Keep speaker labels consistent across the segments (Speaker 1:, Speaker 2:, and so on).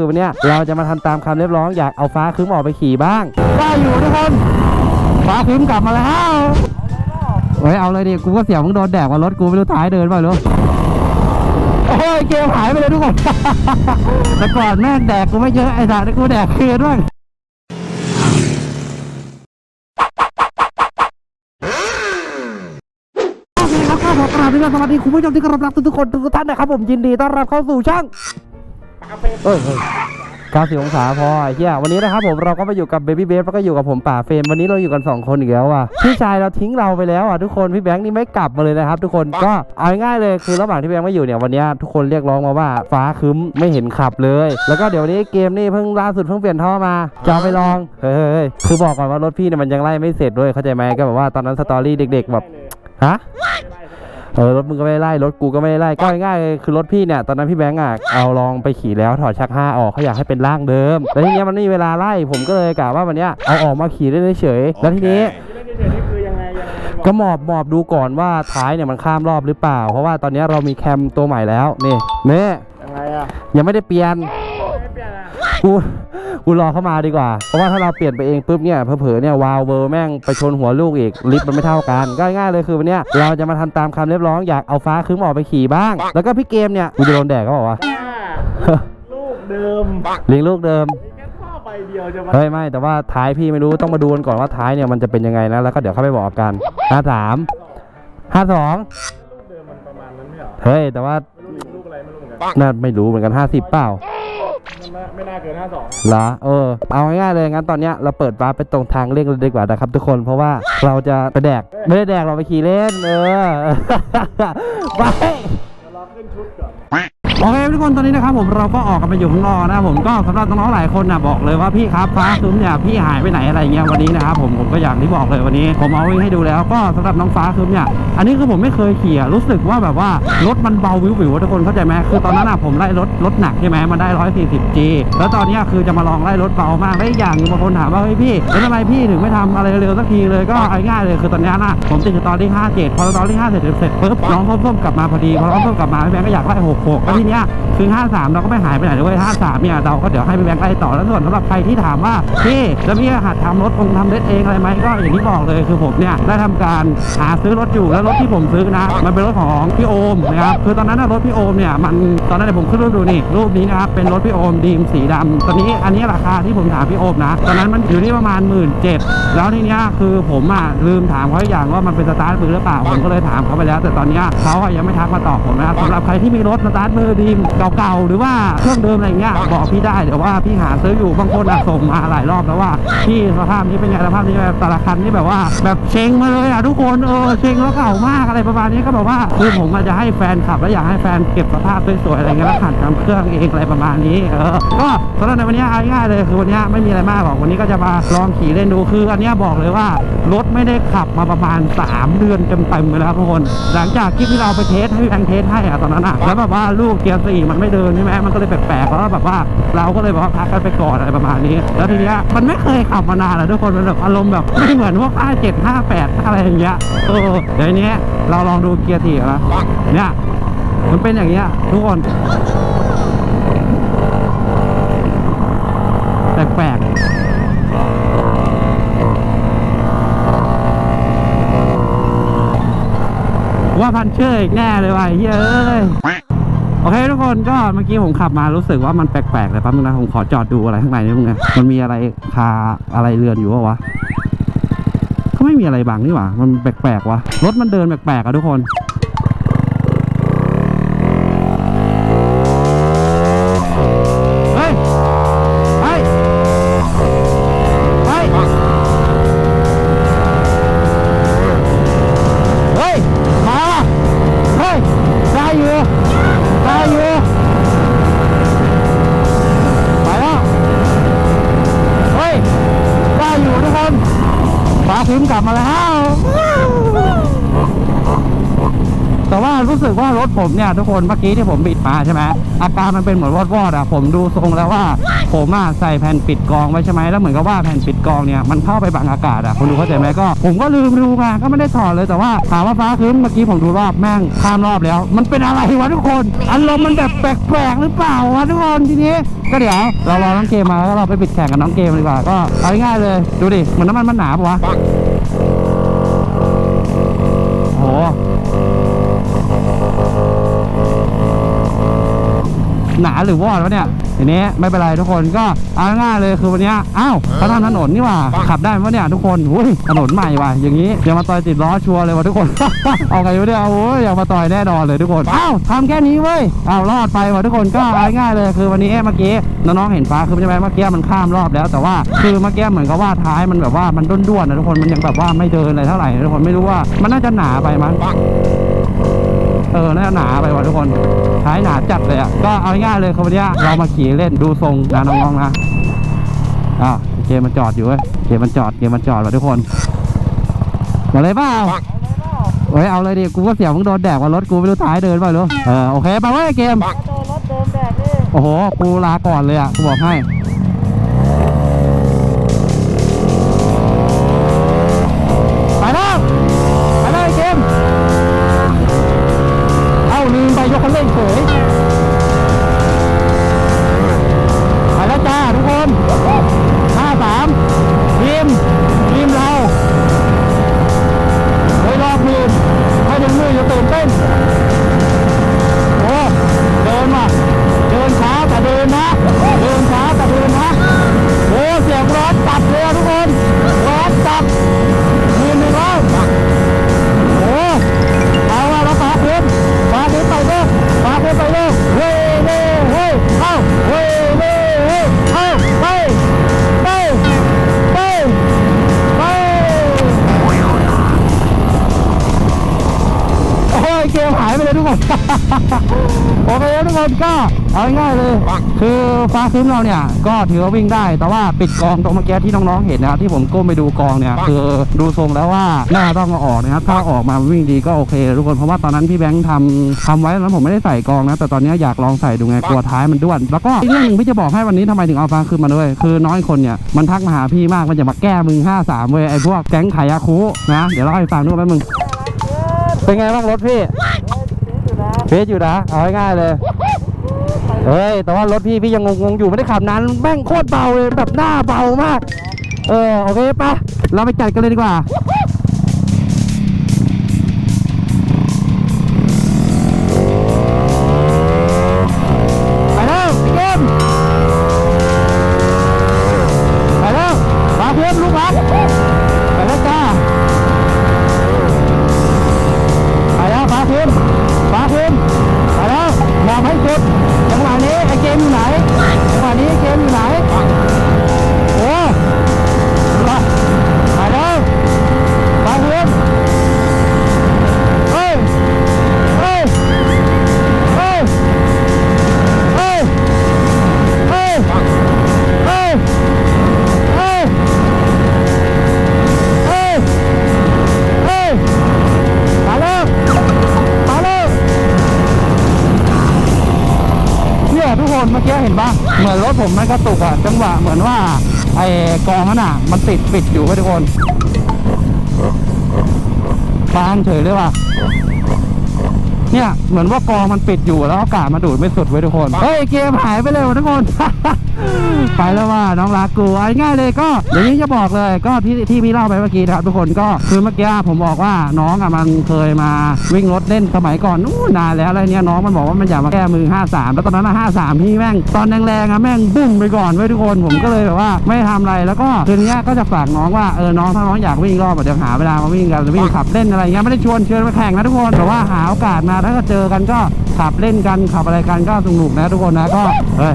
Speaker 1: คือวันเนี้ยเราจะมาทำตามคำเรียกร้องอยากเอาฟ้าคืมออกไปขี่บ้างได้อยู่ทุกคนฟ้าคืมกลับมาแล้วเฮ้ยเอาเลยดิกูก็เสียวมึงโดนแดกว่ารถกูไม่รู้ท้ายเดินเปล่ารู้โอ้ยเกมหายไปเลยทุกคนแต่ก่อนแม่งแดกกูไม่เยอะไอ้สัตว์กูแดกคืนด้วยโอเคครับก็ขอกราบด้วยสวัสดีคุณผู้ชมที่เคารพรักทุกๆคนทุกท่านนะครับผมยินดีต้อนรับเข้าสู่ช่อง เอ้ยเฮ้ย90องศาพอไอ้เหี้ยวันนี้นะครับผมเราก็มาอยู่กับเบบี้เบฟแล้วก็อยู่กับผมป่าเฟรมวันนี้เราอยู่กัน 2 คนอีกแล้วอะพี่ชายเราทิ้งเราไปแล้วอะทุกคนพี่แบงค์นี่ไม่กลับมาเลยนะครับ ทุกคนก็เอาง่ายๆเลยคือระหว่างที่แบงค์ไม่อยู่เนี่ยวันนี้ทุกคนเรียกร้องมาว่าฟ้าครึ้มไม่เห็นขับเลย แล้วก็เดี๋ยวนี้เกมนี่เพิ่งล่าสุดเพิ่งเปลี่ยนท่อมาจะเอาไปลองเฮ้ยเฮ้ยเฮ้ยคือบอกก่อนว่ารถพี่เนี่ยมันยังไล่ไม่เสร็จด้วยเข้าใจไหมก็แบบว่าตอนนั้นสตอรี่เด็ก ๆ แบบฮะ เออรถมึงก็ไม่ได้ไล่รถกูก็ไม่ได้ไล่ก็ง่ายๆเลยคือรถพี่เนี่ยตอนนั้นพี่แบงค์อะเอาลองไปขี่แล้วถอดชักห้าออกเขาอยากให้เป็นร่างเดิมแต่ทีเนี้ยมันไม่มีเวลาไล่ผมก็เลยกะว่าวันเนี้ยเอาออกมาขี่ได้เฉยๆแล้วทีนี้
Speaker 2: ที่เล่นเฉยๆนี่คือยังไงยังไง
Speaker 1: ก็หมอบหมอบดูก่อนว่าท้ายเนี่ยมันข้ามรอบหรือเปล่า เพราะว่าตอนเนี้ยเรามีแคมตัวใหม่แล้วนี่นี่
Speaker 2: ยังไงอะ
Speaker 1: ยังไม่ได้เปลี่ยน
Speaker 2: ไม่เปลี่ยนอะ
Speaker 1: กู กูรอเข้ามาดีกว่า เพราะว่าถ้าเราเปลี่ยนไปเองปุ๊บเนี่ยเผลอๆเนี่ยวาล์วเวอร์แม่งไปชนหัวลูกอีกลิฟต์มันไม่เท่ากันก็ง่ายๆเลยคือวันเนี้ยเราจะมาทำตามคำเรียกร้องอยากเอาฟ้าคืมออกไปขี่บ้าง แล้วก็พี่เกมเนี่ยกูจะโดนแดดก็บอกว่า
Speaker 2: อ่าลูกเดิม
Speaker 1: เลี้ยงลูกเดิม
Speaker 2: มีแค่ข้อใบเดียวจะมา
Speaker 1: เฮ้ยไม่แต่ว่าท้ายพี่ไม่รู้ต้องมาดูกันก่อนว่าท้ายเนี่ยมันจะเป็นยังไงนะแล้วก็เดี๋ยวเข้าไปบอกกันห้าสามห้าสอง
Speaker 2: ลูกเดิมมันประมาณนั้นไม่เหรอ
Speaker 1: เฮ้ยแต่ว่า
Speaker 2: ไม่รู้ลูกอะไรไม่รู้เหมือนกัน
Speaker 1: น่าไม่รู้เหมือนกันห้าสิบเปล่า
Speaker 2: มัน ไม่น่าเกินห้าสอง
Speaker 1: เอเออ เอาง่ายๆเลยงั้นตอนเนี้ยเราเปิดวาร์ปไปตรงทางเลี่ยงเลยดีกว่านะครับทุกคนเพราะว่าเราจะไปแดก ไม่ได้แดกเราไปขี่เล่นเออ ไป
Speaker 2: เดี๋ยวราขึ้นชุด
Speaker 1: โอเคทุกคนตอนนี้นะครับผมเราก็ออกกันไปอยู่ข้างนอกนะครับผมก็สำหรับน้องๆหลายคนนะบอกเลยว่าพี่ครับฟ้าครึ้มเนี่ยพี่หายไปไหนอะไรเงี้ยวันนี้นะครับผมผมก็อย่างที่บอกเลยวันนี้ ผมเอาไว้ให้ดูแล้วก็สำหรับน้องฟ้าครึ้มเนี่ยอันนี้คือผมไม่เคยขี่รู้สึกว่าแบบว่ารถมันเบาวิววิวทุกคนเข้าใจไหมคือตอนนั้นอะผมไล่รถรถหนักใช่ไหมมันได้ 140G แล้วตอนนี้คือจะมาลองไล่รถเบามากและอีกอย่างบางคนถามว่าเฮ้ยพี่แล้วทำไมพี่ถึงไม่ทำอะไรเร็วสักทีเลยก็ง่ายเลยคือตอนนี้นะผมติดตอนที่57พอตอนที่5เสร็จเสร็จปุ๊บน้องส้มๆกลับมาพอดีพอน้องส้มกลับมาพี่แบงค์ก็อยากไล่66แล้วทีเนี้ยคือ53 เราก็ไม่หายไปไหนเลยเว้ย53 เนี่ยเราก็เดี๋ยวให้พี่แบงค์ไล่ต่อแล้วส่วนสำหรับใครที่ถามว่าพี่แล้วพี่หัดทำรถคงทำรถเองอะไรไหมก็อย่างที่บอกเลยคือผมเนี่ยได้ทำการหาซื้อรถอยู่แล้วรถที่ผมซื้อนะ มันเป็นรถของพี่โอมนะครับคือตอนนั้นนะรถพี่โอมเนี่ยมันตอนนั้นเดี๋ยผมขึ้นรูปดูนี่รูปนี้นะครับเป็นรถพี่โอมดีมสีดำตอนนี้อันนี้ราคาที่ผมถามพี่โอมนะ ตอนนั้นมันอยู่ที่ประมาณหมื่นเจ็ดแล้วทีเนี้ยคือผมอะลืมถามเขาอย่างว่ามันเป็นสตาร์ทมือหรือเปล่าผมก็เลยถามเขาไปแล้ว แต่ตอนเนี้ยเขาอะยังไม่ทักมาตอบผมนะครับสำหรับใครที่มีรถสตาร์ทมือดีมเก่าๆ หรือว่าเครื่องเดิมอะไรเงี้ยบอกพี่ได้เดี๋ยวว่าพี่หาซื้ออยู่บางคนอะส่งมาหลายรอบแล้วว่าพี่สภาพนี้เป็นไงสภาพนี้แบบแต่ละคันนี่แบบว่า แบบเชงมาเลยอะทุกคนเออเชงแล้วเก่ามากอะไรประมาณนี้ก็แบบว่าคือผมอาจจะให้แฟนขับแล้วอยากให้แฟนเก็บสภาพสวยๆอะไรเงี้ยแล้วหัดทำเครื่องเองอะไรประมาณนี้เออก็สำหรับในวันนี้ง่ายๆเลยคือวันนี้ไม่มีอะไรมากหรอกวันนี้ก็จะมาลองขี่เล่นดูคืออันนี้บอกเลยว่ารถไม่ได้ขับมาประมาณ 3 เดือนเต็มๆเลยนะครับทุกคน หลังจากคลิปที่เราไปเทสให้พี่แบงเทสให้อะตอนนั้นอะแล้วแบบว่าลูกเกยร์สี่มันไม่เดินใช่ไหมมันก็เลยแปลกๆแล้วแบบว่า เราก็เลยแบบว่าพักกันไปก่อนอะไรประมาณนี้ แล้วทีเนี้ยมันไม่เคยขับมานานแล้วทุกคนมันแบบอารมณ์แบบไม่เหมือนพวก57 58อะไรอย่างเงี้ยเออเดี๋ยวนี้เราลองดูเกียร์สี่นะเนี่ยมันเป็นอย่างเงี้ยทุกคนแปลกๆว่าพันเชื่ออีกแน่เลยว่ะเฮ้ย โอเคทุกคนก็เมื่อกี้ผมขับมารู้สึกว่ามันแปลกๆเลยแป๊บนึงนะผมขอจอดดูอะไรข้างในนิดนึงนะมันมีอะไรคาอะไรเรือนอยู่วะวะก็ไม่มีอะไรบังนี่หว่ามันแปลกๆวะรถมันเดินแปลกๆอะทุกคน บมาแล้ว แต่ว่ารู้สึกว่ารถผมเนี่ยทุกคนเมื่อกี้ที่ผมบิดมาใช่ไหมอาการมันเป็นเหมือนวอดวอดอะผมดูทรงแล้วว่า ผมอะใส่แผ่นปิดกรองไว้ใช่ไหมแล้วเหมือนกับว่าแผ่นปิดกรองเนี่ยมันเข้าไปบังอากาศอะคุณดูเข้าใจไหมก็ ผมก็ลืมดูมาก็ไม่ได้ถอดเลยแต่ว่าถามว่าฟ้าครึ้มเมื่อกี้ผมดูรอบแม่งข้ามรอบแล้ว มันเป็นอะไรวะทุกคนอารมณ์มันแบบแปลกๆหรือเปล่าวะทุกคนทีนี้ก็เดี๋ยวเรารอน้องเกมมาแล้วเราไปปิดแข่งกับน้องเกมดีกว่าก็เอาง่ายๆเลย ดูดิเหมือนน้ำมันมันหนาปะวะ หนาหรือวอดวะเนี่ยทีนี้ไม่เป็นไรทุกคนก็เอาง่ายเลยคือวันนี้อ้าวเขาทำถนนนี่ว่าขับได้ไหมวะเนี่ยทุกคนอุ้ยถนนใหม่ว่ะอย่างนี้อย่ามาต่อยติดล้อชัวร์เลยว่ะทุกคน เอาไงวะเนี่ยโอ้ยอย่ามาต่อยแน่นอนเลยทุกคนอ้าวทำแค่นี้เว้ยอ้าวรอดไปว่ะทุกคนก็เอาง่ายเลยคือวันนี้เมื่อกี้น้องๆเห็นฟ้าคือใช่ไหมเมื่อกี้มันข้ามรอบแล้ว แต่ว่าคือเมื่อกี้เหมือนกับว่าท้ายมันแบบว่ามันด้วนๆนะทุกคนมันยังแบบว่าไม่เดินอะไรเท่าไหร่ทุกคนไม่รู้ว่ามันน่าจะหนาไปมั้ง เออน่าจะหนาไปว่ะทุกคนท้ายหนาจัดเลยอะก็เอาง่ายๆเลยคือวันเนี้ยเรามาขี่เล่นดูทรงนะน้องๆนะอ้าวเกมมันจอดอยู่เว้ยเกมมันจอดเกมมันจอดว่ะทุกคนมาเลยเปล่าเฮ้ยเอาเลยดิกูก็เสียวมึงโดนแดกว่ารถกูไม่รู้ท้ายเดินเปล่ารู้เออโอเคไปเว้ยเกม
Speaker 2: โดนรถโดนแดดนี่
Speaker 1: โอ้โหกูลาก่อนเลยอะกูบอกให้ โอเคแล้วทุกคนก็เอาง่ายๆเลย คือฟ้าคืมเราเนี่ยก็ถือว่าวิ่งได้ แต่ว่าปิดกองตรงเมื่อกี้ที่น้องๆเห็นนะครับที่ผมก้มไปดูกองเนี่ยคือดูทรงแล้วว่าหน้าต้องเอาออกนะครับถ้าออกมาวิ่งดีก็โอเคทุกคนเพราะว่าตอนนั้นพี่แบงค์ทำทำไว้ตอนนั้นผมไม่ได้ใส่กองนะแต่ตอนนี้อยากลองใส่ดูไงกลัวท้ายมันด้วน แล้วก็อีกเรื่องหนึ่งพี่จะบอกให้วันนี้ทำไมถึงเอาฟ้าคืนมาด้วย คือน้อยคนเนี่ยมันทักมาหาพี่มากมันจะมาแก้มึง53เว้ยไอ้พวกแก๊งขายยาคูนะเดี๋ยวเล่าให้ฟังด้วยแป๊บนึงเป็นไงบ้างรถพี่ เฟซอยู่นะ เอาง่ายๆเลย เฮ้ย แต่ว่ารถพี่พี่ยังงงๆอยู่ไม่ได้ขับนานแม่งโคตรเบาเลยแบบหน้าเบามาก เออ โอเคปะเราไปจัดกันเลยดีกว่า มาคืนไปแล้วมองให้สุดจังหวะนี้ไอ้เกมอยู่ไหนจังหวะนี้ไอ้เกมอยู่ไหน มือนรถผมมันกระตุกอะจังหวะเหมือนว่าไอ้กองนั้นอะมันติดปิดอยู่ไปทุกคนฟานเฉยเลยว่ะเนี่ยเหมือนว่ากองมันปิดอยู่แล้วอากาศมาดูดไม่สุดไว้ทุกคน เฮ้ยเกมหายไปเลยทุกคน ไปแล้วว่าน้องรักกูเอาง่ายเลยก็เดี๋ยวนี้จะบอกเลยก็ที่ที่พี่เล่าไปเมื่อกี้นะครับทุกคนก็คือเมื่อกี้ผมบอกว่าน้องอะมันเคยมาวิ่งรถเล่นสมัยก่อนนู้นนานแล้วอะไรเนี่ยน้องมันบอกว่ามันอยากมาแก้มือ 53 แล้วตอนนั้นอะ53พี่แม่งตอนแรงๆอะแม่งบุ้มไปก่อนไว้ทุกคนผมก็เลยแบบว่าไม่ทำอะไรแล้วก็คืนนี้ก็จะฝากน้องว่าเออน้องถ้าน้องอยากวิ่งรอบเดี๋ยวหาเวลามาวิ่งกันจะวิ่งขับเล่นอะไรเงี้ยไม่ได้ชวนเชิญมาแข่งนะทุกคนแต่ว่าหาโอกาสมาถ้าก็เจอกันก็ขับเล่นกันขับอะไรกันก็สนุกนะทุกคนนะก็เฮ้ย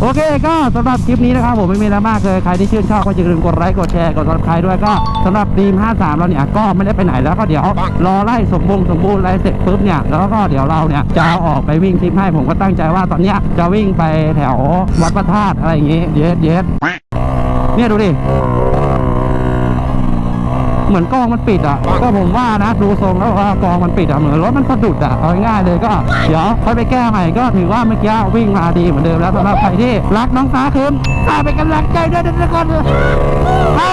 Speaker 1: โอเคก็สำหรับคลิปนี้นะครับผมไม่มีอะไรมากเลยใครที่ชื่นชอบก็อย่าลืมกดไลค์กดแชร์กดซับสไครต์ด้วยก็สำหรับทีม53เราเนี่ยก็ไม่ได้ไปไหนแล้วก็เดี๋ยวรอไล่สมบูรณ์สมบูรณ์ไล่เสร็จปุ๊บเนี่ยแล้วก็เดี๋ยวเราเนี่ยจะเอาออกไปวิ่งทริปให้ผมก็ตั้งใจว่าตอนเนี้ยจะวิ่งไปแถววัดพระธาตุอะไรอย่างงี้เย็ดเยสเนี่ยดูดิ เหมือนกองมันปิดอะ ก็ผมว่านะดูทรงแล้วว่ากองมันปิดอะเหมือนรถมันสะดุดอะเอาง่ายๆเลยก็เดี๋ยวค่อยไปแก้ใหม่ก็ถือว่าเมื่อกี้วิ่งมาดีเหมือนเดิมแล้วสำหรับใครที่รักน้องฟ้าคืนฝากเป็นกำลังใจด้วยนะทุกคนให้